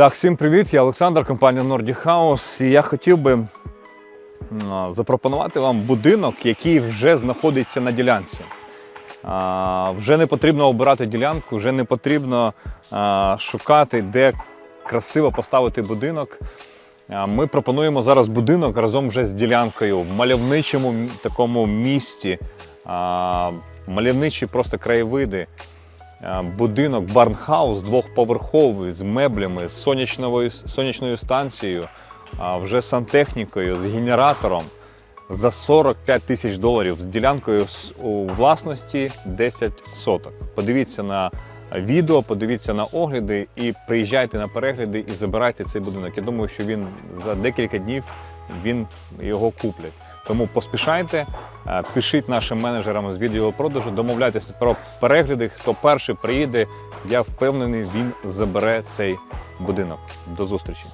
Так, всім привіт! Я Олександр, компанія Nordic House. І я хотів би запропонувати вам будинок, який вже знаходиться на ділянці. Вже не потрібно обирати ділянку, вже не потрібно шукати, де красиво поставити будинок. Ми пропонуємо зараз будинок разом вже з ділянкою в мальовничому такому місті, мальовничі просто краєвиди. Е, Будинок барнхаус двохповерховий з меблями, з сонячною, сонячною станцією, вже сантехнікою, з генератором за 45 тисяч доларів з ділянкою у власності 10 соток. Подивіться на відео, подивіться на огляди і приїжджайте на перегляди і забирайте цей будинок. Я думаю, що він за декілька днів він його куплять. Тому поспішайте, пишіть нашим менеджерам з відеопродажу, домовляйтеся про перегляди. Хто перший приїде, я впевнений, він забере цей будинок. До зустрічі.